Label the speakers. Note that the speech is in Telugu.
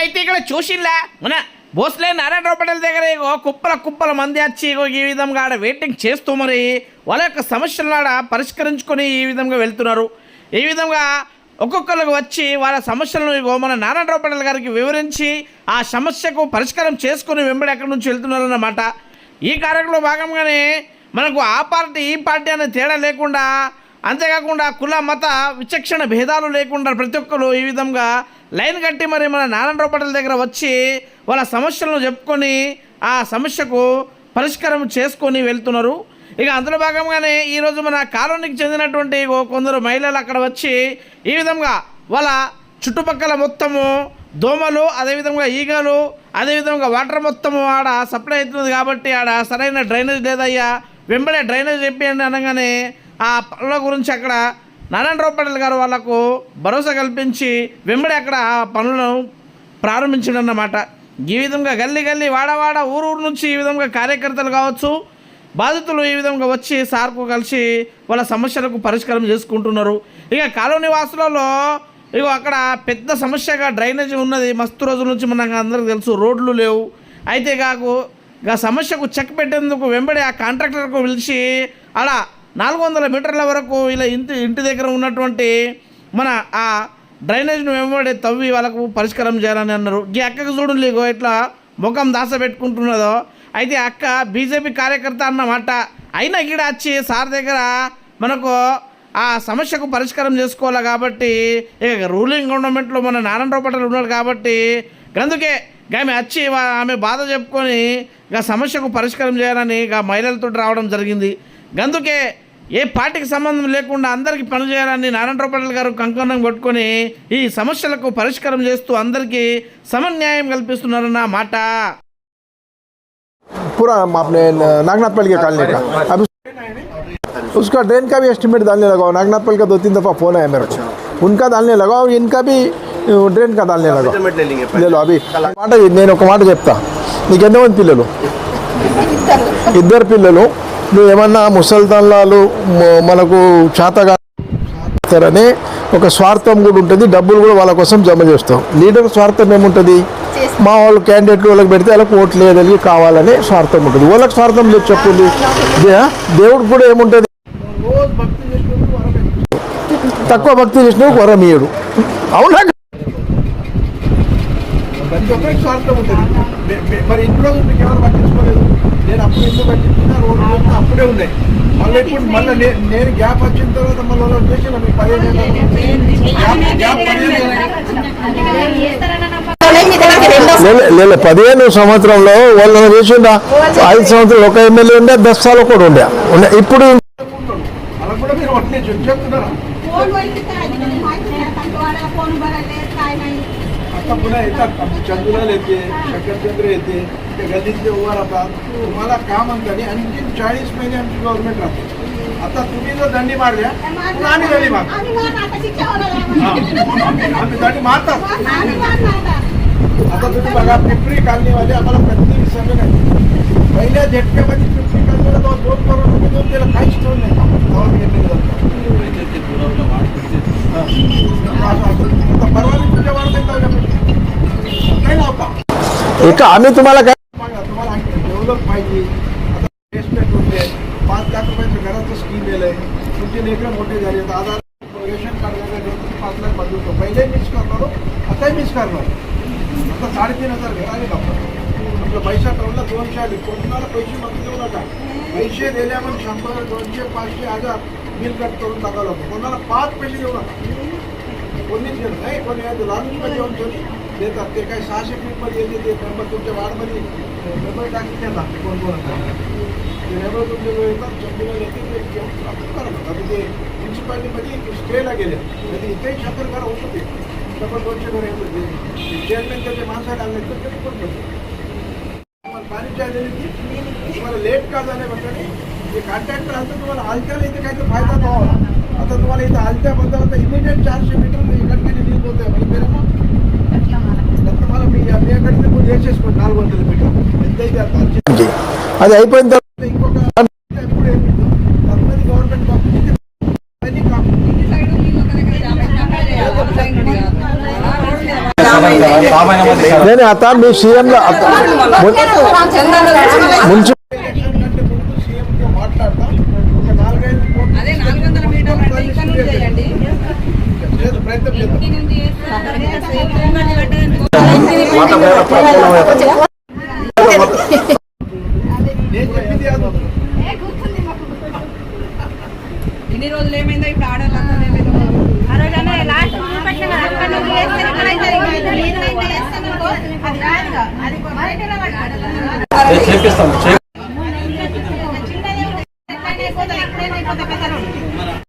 Speaker 1: అయితే ఇక్కడ చూసిల్లా మన భోస్లే నారాయణరావు పటేల్ దగ్గర ఇగో కుప్పల కుప్పల మంది వచ్చి ఇగో ఈ విధంగా ఆడ వెయిటింగ్ చేస్తూ మరి వాళ్ళ యొక్క సమస్యలను ఆడ పరిష్కరించుకొని ఈ విధంగా వెళ్తున్నారు. ఈ విధంగా ఒక్కొక్కరికి వచ్చి వాళ్ళ సమస్యలను ఇగో మన నారాయణరావు పటేల్ గారికి వివరించి ఆ సమస్యకు పరిష్కారం చేసుకొని వెంబడి అక్కడి నుంచి వెళ్తున్నారన్నమాట. ఈ కార్యక్రమంలో భాగంగానే మనకు ఆ పార్టీ ఈ పార్టీ అనే తేడా లేకుండా అంతేకాకుండా కుల మత విచక్షణ భేదాలు లేకుండా ప్రతి ఒక్కరు ఈ విధంగా లైన్ కట్టి మరి మన నారాయణరావు పటేల్ దగ్గర వచ్చి వాళ్ళ సమస్యలను చెప్పుకొని ఆ సమస్యకు పరిష్కారం చేసుకొని వెళ్తున్నారు. ఇక అందులో భాగంగానే ఈరోజు మన కాలనీకి చెందినటువంటి కొందరు మహిళలు అక్కడ వచ్చి ఈ విధంగా వాళ్ళ చుట్టుపక్కల మొత్తము దోమలు అదేవిధంగా ఈగలు అదేవిధంగా వాటర్ మొత్తము ఆడ సప్లై అవుతుంది కాబట్టి ఆడ సరైన డ్రైనేజ్ లేదయ్యా. వెంబడే డ్రైనేజ్ చెప్పండి అనగానే ఆ పనుల గురించి అక్కడ నారాయణరావు పటేల్ గారు వాళ్ళకు భరోసా కల్పించి వెంబడి అక్కడ ఆ పనులను ప్రారంభించడన్నమాట. ఈ విధంగా గల్లీ గల్లీ వాడవాడ ఊరు ఊరు నుంచి ఈ విధంగా కార్యకర్తలు కావచ్చు బాధితులు ఈ విధంగా వచ్చి సార్కు కలిసి వాళ్ళ సమస్యలకు పరిష్కారం చేసుకుంటున్నారు. ఇక కాలనీ వాసులలో ఇగో అక్కడ పెద్ద సమస్యగా డ్రైనేజీ ఉన్నది. మస్తు రోజుల నుంచి మనకు అందరికి తెలుసు రోడ్లు లేవు. అయితే కాకు ఇక సమస్యకు చెక్ పెట్టేందుకు వెంబడి ఆ కాంట్రాక్టర్కు పిలిచి అలా నాలుగు వందల మీటర్ల వరకు ఇలా ఇంటి ఇంటి దగ్గర ఉన్నటువంటి మన ఆ డ్రైనేజ్ను వెంబడే తవ్వి వాళ్ళకు పరిష్కారం చేయాలని అన్నారు. ఈ అక్కకు చూడండి లేగో ఇట్లా ముఖం దాస పెట్టుకుంటున్నదో. అయితే అక్క బీజేపీ కార్యకర్త అన్నమాట అయినా ఇక్కడ వచ్చి సార్ దగ్గర మనకు ఆ సమస్యకు పరిష్కారం చేసుకోవాలి కాబట్టి ఇక రూలింగ్ గవర్నమెంట్లో మన నారాయణరావు పటేల్ ఉన్నాడు కాబట్టి అందుకే ఆమె వచ్చి ఆమె బాధ చెప్పుకొని ఇక సమస్యకు పరిష్కారం చేయాలని ఇక మహిళలతో రావడం జరిగింది. అందుకే ఏ పార్టీకి సంబంధం లేకుండా అందరికీ పనిచేయాలని నారాయణరావు పటేల్ గారు కంకణం కొట్టుకొని ఈ సమస్యలకు పరిష్కారం చేస్తూ అందరికీ సమన్యాయం కల్పిస్తున్నారన్న మాట
Speaker 2: पूरा आपने नागनाथ पल के कालने का अब उसका ड्रेन का भी एस्टिमेट डालने लगा नागनाथ पल का दो तीन दफ़ा फ़ोन आया मेरे को उनका डालने लगा और इनका भी డ్రైన్ का डालने लगा ले लो अभी మాట నేను ఒక మాట చెప్తా నీకు ఎంతమంది పిల్లలు ఇద్దరు పిల్లలు నువ్వు ఏమన్నా ముసల్తాన్లాలు మ- మనకు చేతగా చేస్తారని ఒక స్వార్థం కూడా ఉంటుంది. డబ్బులు కూడా వాళ్ళ కోసం జమ చేస్తాం. లీడర్ స్వార్థం ఏముంటుంది? మా వాళ్ళు క్యాండిడేట్లు వాళ్ళకి పెడితే వాళ్ళకి ఓట్లు లేదని కావాలని స్వార్థం ఉంటుంది. వాళ్ళకి స్వార్థం లేదు చెప్పండి. దేవుడికి కూడా ఏముంటుంది? తక్కువ భక్తి చేసిన వరం ఇయ్యడు అవునా?
Speaker 3: మరి పట్టించుకోలేదు. నేను అప్పుడు ఎందుకు అప్పుడే ఉన్నాయి మళ్ళీ ఇప్పుడు మళ్ళీ నేను గ్యాప్ వచ్చిన తర్వాత మళ్ళీ వాళ్ళు చేసిన మీకు పదిహేను
Speaker 2: లేదు పదిహేను సంవత్సరంలో వాళ్ళు చేసిండా ఐదు సంవత్సరాలు ఒక ఎమ్మెల్యే ఉండే దస్ సార్లు కూడా ఉండే. ఉండే. ఇప్పుడు
Speaker 3: చెప్తున్నారా? आता पुन्हा येतात. चंद्राला येते शंकरचंद्र येते ते गल्लीतले उभा राहतात. तुम्हाला काम म्हणतात आणखी चाळीस महिने आमची गव्हर्नमेंट राहते. आता तुम्ही जर दंडी मारल्या पुन्हा आम्ही दंडी मारतो
Speaker 4: आम्ही
Speaker 3: दंडी मारतात.
Speaker 4: आता
Speaker 3: तुम्ही बघा पिंपरी कालनीवाले आम्हाला प्रत्येक संघ नाही पहिल्या झटक्यामध्ये पिंपरी कालनीला दोन करोड रुपये देऊन त्याला काहीच ठेवलं नाही.
Speaker 2: एक आम्ही तुम्हाला काय
Speaker 3: डेव्हलप पाहिजे पाच रुपयाचं घराचं स्कीम तर आधार रेशन कार्ड हो. आताही मिस आता हजार घराने पैसा ठेवला दोनशे कोणाला पैसे मागून देऊ नका. पैसे दिल्या शंभर दोनशे पाचशे हजार बिल कट करून टाकावं लागतं. कोणाला पाच पैसे देऊ नका. कोणीच नाही. कोणी लालूच पैसे देतात. ते काही सहाशे फीटमध्ये येते ते मेंबर तुमच्या वार्डमध्ये मेंबर टाकी घेतात कोण कोण ते मेंबर तुमच्या वेळ येतात चंदीला येते ते साखर करतात ते म्युन्सिपाल्टीमध्ये स्टेला गेले. म्हणजे इथेही साखर करा होत होते डबल दोनशे घर येत होते चेअरमॅन त्याचे माणसाला आणले तर तरी पण होते पाणी चाललेली ती तुम्हाला लेट का झाले म्हणजे ते कॉन्ट्रॅक्टर असतं तुम्हाला हालत्याला इथे काहीतरी फायदा व्हावा. आता तुम्हाला इथं हालत्या बद्दल आता इमिडिएट चारशे मीटर इकडे गेली लिहित होते म्हणजे నాలుగు
Speaker 2: అది అయిపోయిన తర్వాత
Speaker 3: ఇంకొక ఇప్పుడు గవర్నమెంట్
Speaker 2: మీ సీఎంలో ముంచు
Speaker 3: మాట్లాడతాం ప్రయత్నం చేద్దాం.
Speaker 5: ఇంటి నుంచి
Speaker 3: నేను చెప్పింది కాదు.
Speaker 5: ఇన్ని రోజులు ఏమైందో ఇప్పుడు ఆడవాళ్ళంతా ఏమైందో.